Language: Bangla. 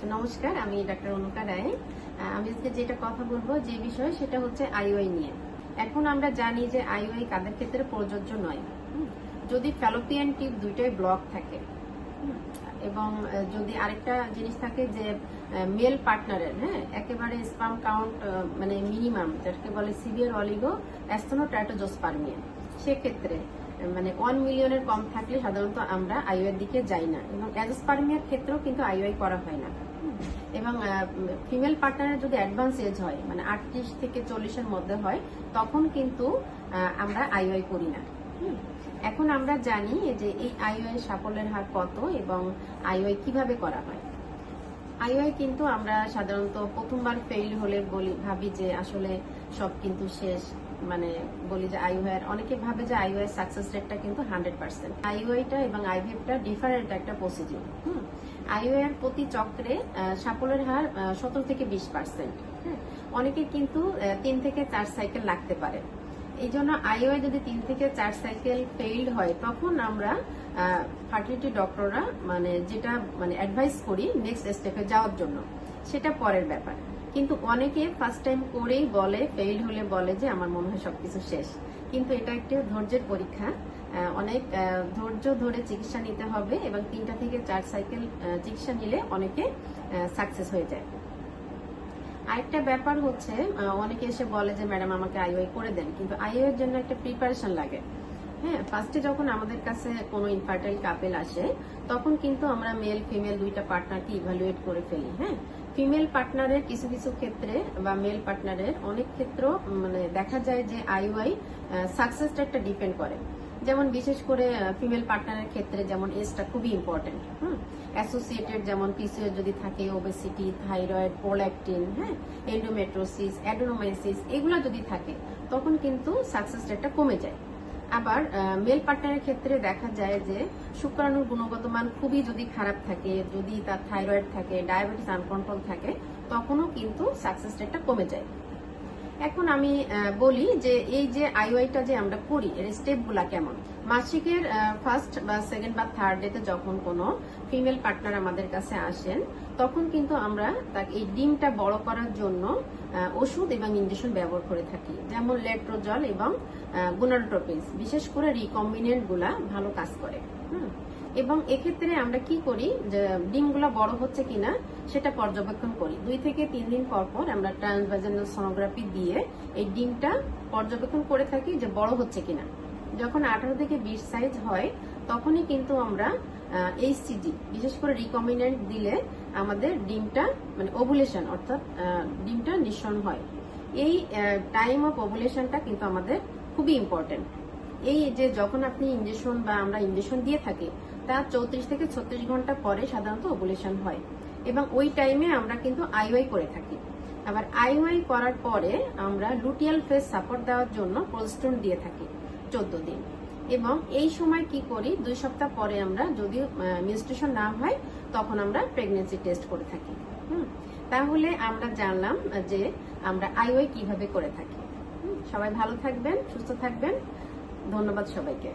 তো নমস্কার, আমি ডাক্তার অনুকা রায়। আমি আজকে যেটা কথা বলব যে বিষয় সেটা হচ্ছে আইওআই নিয়ে। এখন আমরা জানি যে আইওআই কাদের ক্ষেত্রে প্রযোজ্য নয়। যদি ফ্যালোপিয়ান টিউব দুইটাই ব্লক থাকে এবং যদি আরেকটা জিনিস থাকে যে মেল পার্টনারের হ্যাঁ একেবারে স্পাম কাউন্ট মানে মিনিমাম, যাকে বলে সিভিয়ার অলিগো অ্যাস্থনোট্রাইটোজোস্পার্মিয়া সেক্ষেত্রে মানে ওয়ান মিলিয়নের কম থাকলে সাধারণত আমরা আইওআই দিকে যাই না। এবং অ্যাজোস্পার্মিয়ার ক্ষেত্রেও কিন্তু আইওআই করা হয় না। এবং ফিমেল পার্টনারের যদি অ্যাডভান্স এজ হয় মানে আটত্রিশ থেকে চল্লিশের মধ্যে হয়, তখন কিন্তু আমরা আইওআই করি না। এখন আমরা জানি যে এই আইওআই সাফল্যের হার কত এবং আইওআই কীভাবে করা হয়। আইওআই কিন্তু আমরা সাধারণত প্রথমবার ফেইল হলে বলি, ভাবি যে আসলে সব কিন্তু শেষ। মানে বলি যে আইওআই অনেকে ভাবে যে আইওআই সাকসেস রেটটা কিন্তু হান্ড্রেড পার্সেন্ট আইওআইটা এবং আইভিএফটা ডিফারেন্ট একটা প্রসিডিউর হুম? এর প্রতি চক্রে সাফল্যের হার সতেরো থেকে বিশ পার্সেন্ট অনেকে কিন্তু তিন থেকে চার সাইকেল লাগতে পারে। এই জন্য আইওআই যদি তিন থেকে চার সাইকেল ফেইল্ড হয়, তখন আমরা ফার্টিলিটি ডক্টররা মানে যেটা মানে অ্যাডভাইস করি নেক্সট স্টেপে যাওয়ার জন্য, সেটা পরের ব্যাপার। কিন্তু অনেকে ফার্স্ট টাইম করেই বলে ফেইল হলে বলে যে আমার মনে হয় সবকিছু শেষ। কিন্তু এটা একটি ধৈর্যের পরীক্ষা। অনেক ধৈর্য ধরে চিকিৎসা নিতে হবে এবং তিনটা থেকে চার সাইকেল চিকিৎসা নিলে অনেকে সাকসেস হয়ে যায়। আরেকটা ব্যাপার হচ্ছে অনেকে এসে বলে যে, ম্যাডাম, আমাকে আইওআই করে দেন। কিন্তু আইওআই এর জন্য একটা প্রিপারেশন লাগে। হ্যাঁ ফার্স্টে যখন আমাদের কাছে কোনো ইনফার্টাইল কাপেল আসে, তখন কিন্তু আমরা মেল ফিমেল দুইটা পার্টনারকে ইভালুয়েট করে ফেলি হ্যাঁ? ফিমেল পার্টনারের কিছু কিছু ক্ষেত্রে বা মেল পার্টনারের অনেক ক্ষেত্র মানে দেখা যায় যে আইওআই সাকসেসটা একটা ডিপেন্ড করে। যেমন বিশেষ করে ফিমেল পার্টনারের ক্ষেত্রে যেমন এজটা খুবই ইম্পর্টেন্ট হুম? অ্যাসোসিয়েটেড যেমন পিসিও যদি থাকে ওবেসিটি থাইরয়েড প্রোল্যাকটিন হ্যাঁ? এন্ডোমেট্রোসিস অ্যাডোনোমাইসিস এগুলো যদি থাকে, তখন কিন্তু সাকসেস রেটটা কমে যায়। আবার মেল পার্টনারের ক্ষেত্রে দেখা যায় যে শুক্রাণুর গুণগত মান খুবই যদি খারাপ থাকে, যদি তার থাইরয়েড থাকে ডায়াবেটিস আনকন্ট্রোল থাকে, তখনও কিন্তু সাকসেস রেটটা কমে যায়। এখন আমি বলি যে এই যে আইওআইটা যে আমরা করি, এর স্টেপগুলা কেমন? মাসিকের ফার্স্ট বা সেকেন্ড বা থার্ড ডেতে যখন কোনো ফিমেল পার্টনার আমাদের কাছে আসেন, তখন কিন্তু আমরা তাকে এই ডিমটা বড় করার জন্য ওষুধ এবং ইঞ্জেকশন ব্যবহার করে থাকি। যেমন লেট্রোজল এবং গুনারোটোপিনস বিশেষ করে রিকম্বিনেন্টগুলা ভালো কাজ করে। এবং এক্ষেত্রে আমরা কি করি যে, ডিমগুলো বড় হচ্ছে কিনা সেটা পর্যবেক্ষণ করি। দুই থেকে তিন দিন পর পর আমরা ট্রান্সভাজেনাল সোনোগ্রাফি দিয়ে এই ডিমটা পর্যবেক্ষণ করে থাকি যে বড় হচ্ছে কিনা। যখন আঠারো থেকে বিশ সাইজ হয়, তখনই কিন্তু আমরা এইচসিজি বিশেষ করে রিকমিনেন্ট দিলে আমাদের ডিমটা মানে ওভুলেশন অর্থাৎ ডিমটা নিঃসরণ হয়। এই টাইম অফ ওভুলেশনটা কিন্তু আমাদের খুবই ইম্পর্টেন্ট এই যে যখন আপনি ইঞ্জেকশন বা আমরা ইঞ্জেকশন দিয়ে থাকি তার চৌত্রিশ থেকে ছত্রিশ ঘণ্টা পরে সাধারণত ওভুলেশন হয়। এবং ওই টাইমে আমরা কিন্তু আইওয়াই করে থাকি। আবার আইওয়াই করার পরে আমরা লুটিয়াল ফেস সাপোর্ট দেওয়ার জন্য প্রোস্টোন দিয়ে থাকি। চোদ্দ দিন। এবং এই সময় কি করি? দুই সপ্তাহ পরে আমরা যদি মিনস্ট্রেশন না হয়, তখন আমরা প্রেগনেন্সি টেস্ট করে থাকি। হুম? তাহলে আমরা জানলাম যে আমরা আইওয়াই কীভাবে করে থাকি। সবাই ভালো থাকবেন, সুস্থ থাকবেন। ধন্যবাদ সবাইকে।